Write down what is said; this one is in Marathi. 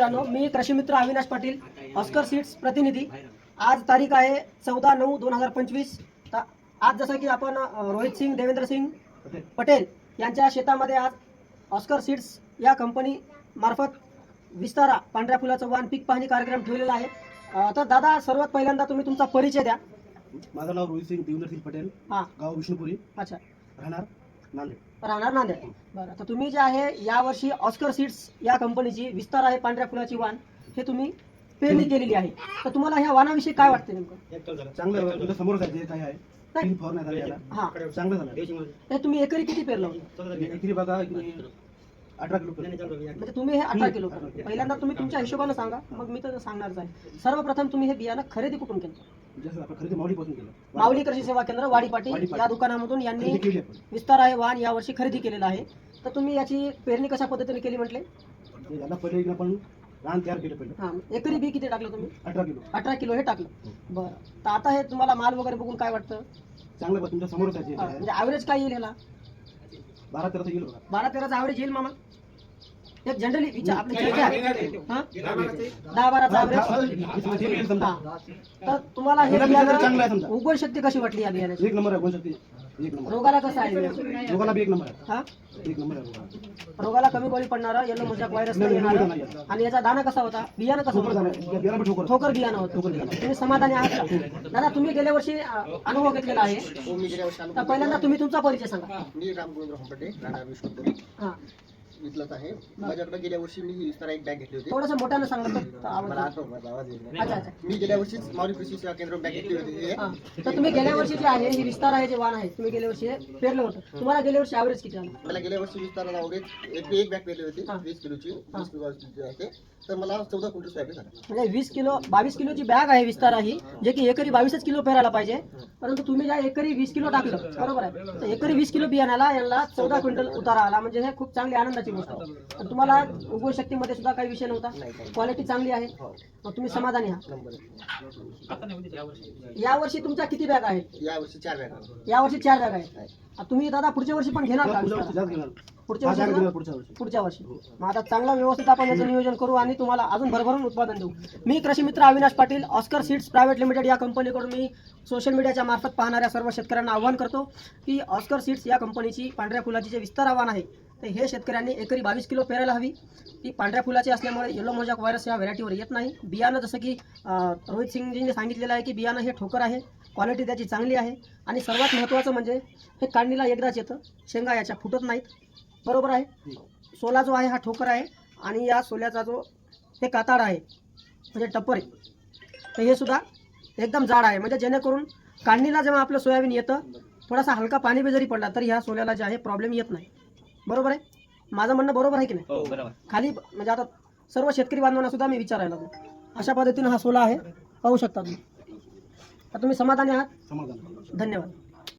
मित्रांनो मी कृषी मित्र अविनाश पाटील ऑस्कर सीट्स प्रतिनिधी. आज तारीख आहे चौदा नऊ दोन हजार पंचवीस. आज जसं की आपण रोहित सिंग देवेंद्र सिंग पटेल यांच्या शेतामध्ये आज ऑस्कर सीड्स या कंपनी मार्फत विस्तारा पांढऱ्या फुलाचं वाण पीक पाहणी कार्यक्रम ठेवलेला आहे. तर दादा सर्वात पहिल्यांदा तुम्ही तुमचा परिचय द्या. माझं नाव रोहित सिंग देवेंद्र सिंग पटेल. हां. गाव विष्णुपुरी. अच्छा. राहणार राहणार नांदेड. बरं तर तुम्ही जे आहे यावर्षी ऑस्कर सीड्स या कंपनीची विस्तार आहे पांढऱ्या फुलाची वाण हे तुम्ही पेरणी केलेली आहे. तर तुम्हाला ह्या वाणाविषयी काय वाटते नेमकं? चांगलं तुझ्या समोरच आहे जे काही आहे. तीन याला. हां. चांगलं झालं. हे तुम्ही एकरी किती पेरलं? होतं एकरी बघा अठरा किलो म्हणजे तुम्ही हे अठरा किलो पहिल्यांदा तुम्ही तुमच्या हिशोबानं सांगा. मग मी तर सांगणारच आहे सर्वप्रथम तुम्ही हे बियाणं खरेदी कुठून केलं? खरेदी माऊलीपासून केलं. माऊली कृषी सेवा केंद्र वाडी पाटील वाडीपाटी. या दुकानामधून यांनी विस्तार आहे वाण यावर्षी खरेदी केलेला आहे. तर तुम्ही याची पेरणी कशा पद्धतीने केली म्हटले? ते याला पहिले इकडे आपण रान तयार केलं पहिलं. हां एकरी बी किती टाकलं तुम्ही? अठरा किलो. अठरा किलो हे टाकलं. बरं. तर आता हे तुम्हाला माल वगैरे बघून काय वाटतं? चांगलं तुमच्या समोरच हा. म्हणजे ॲव्हरेज काय येईल ह्याला? बारा तेराचं येईल बारा तेराचा ॲव्हरेज येईल मामा? एक जनरली विचार आपली. हां? दहा बाराचा. तर तुम्हाला हे. उगवण शक्ती कशी वाटली या बियाण्याची? एक नंबर आहे कोण शक्ती. एक नंबर. रोगाला कसं आहे? रोगाला बी एक नंबर आहे. हा? एक नंबर आहे रोगाला. रोगाला कमी बळी पडणारा येलो मोजाक व्हायरस नाही येणार. आणि याचा दाना कसा होता? बियाणं कसं ठोकर होतं? ठोकर. ठोकर बियाणं होतं. तुम्ही समाधानी आहात का? दादा तुम्ही गेल्या वर्षी अनुभव घेतलेला आहे. हो तर पहिल्यांदा तुम्ही तुमचा परिचय सांगा. मी राम गोविंद राणा इथलंच आहे माझ्याकडे गेल्या वर्षी मी ही विस्तार एक बॅग घेतली होती थोडंसं मोठ्यानं मला आठवत माझा आवाज येत नाही. अच्छा अच्छा मी गेल्या वर्षीच माऊली कृषी सेवा केंद्र बॅग घेतली होती हे. हा. तर तुम्ही गेल्या वर्षी जे आहे ही विस्तार आहे जे वाण आहे तुम्ही गेल्या वर्षी हे पेरलं होतं तुम्हाला गेल्या वर्षी ॲव्हरेज किती आलं मला गेल्या वर्षी विस्ताराला अवरेज एक एक बॅग पेरली होती हा. वीस किलोची वीस किलो आहे ते. तर मला चौदा क्विंटल सोयाबीन झालं म्हणजे वीस किलो बावीस किलोची बॅग आहे विस्तार ही जे की एकरी बावीसच किलो पेरायला पाहिजे परंतु तुम्ही ज्या एकरी वीस किलो टाकलं बरोबर आहे तर एकरी वीस किलो बियाण्याला यांना चौदा क्विंटल उतारा आला म्हणजे हे खूप चांगली आनंदाची गोष्ट पण तुम्हाला उगवण शक्तीमध्ये सुद्धा काही विषय नव्हता? क्वालिटी चांगली आहे? हो. मग तुम्ही समाधानी आहात? नंबर यावर्षी. तुमच्या किती बॅग आहेत? या वर्षी चार बॅग. यावर्षी चार बॅग आहेत. आता तुम्ही दादा पुढच्या वर्षी पण घेणार का? पुढच्या वर्षी विस्तार? जास्त घेणार. पुढच्या हा, वर्षी घेणार? पुढच्या वर्षी. पुढच्या वर्षी. मग आता चांगला व्यवस्थित आपण याचं नियोजन करू आणि तुम्हाला अजून भरभरून उत्पादन देऊ. मी कृषी मित्र Avinash Patil Oscar seeds private limited या कंपनीकडून मी सोशल मीडियाच्या मार्फत पाहणाऱ्या सर्व शेतकऱ्यांना आवाहन करतो की ऑस्कर सीड्स या कंपनीची पांढऱ्या फुलाची जे विस्तार आव्हान आहे तर हे शेतकऱ्यांनी एकरी बावीस किलो पेरायला हवी. ती पांढऱ्या फुलाची असल्यामुळे येलो मोजाक व्हायरस या व्हरायटीवर येत नाही. बियाणं जसं की रोहित सिंगजींनी सांगितलेलं आहे की बियाणं हे ठोकर आहे क्वालिटी त्याची चांगली आहे आणि सर्वात महत्त्वाचं म्हणजे हे काढणीला एकदाच येतं. शेंगा याच्या फुटत नाहीत. बरोबर आहे? सोला जो आहे हा ठोकर आहे आणि या सोल्याचा जो हे काताड आहे म्हणजे टप्पर आहे तर हे सुद्धा एकदम जाड आहे. म्हणजे जेणेकरून काढणीला जेव्हा आपलं सोयाबीन येतं थोडासा हलका पाणी बी जरी पडला तरी ह्या सोल्याला जे आहे प्रॉब्लेम येत नाही. बरोबर आहे? माझं म्हणणं बरोबर आहे की नाही? खाली म्हणजे आता सर्व शेतकरी बांधवांना सुद्धा मी विचारायला लागलो. अशा पद्धतीनं हा सोला आहे. पाहू शकता तुम्ही. तर तुम्ही समाधानी आहात? समाधान. धन्यवाद.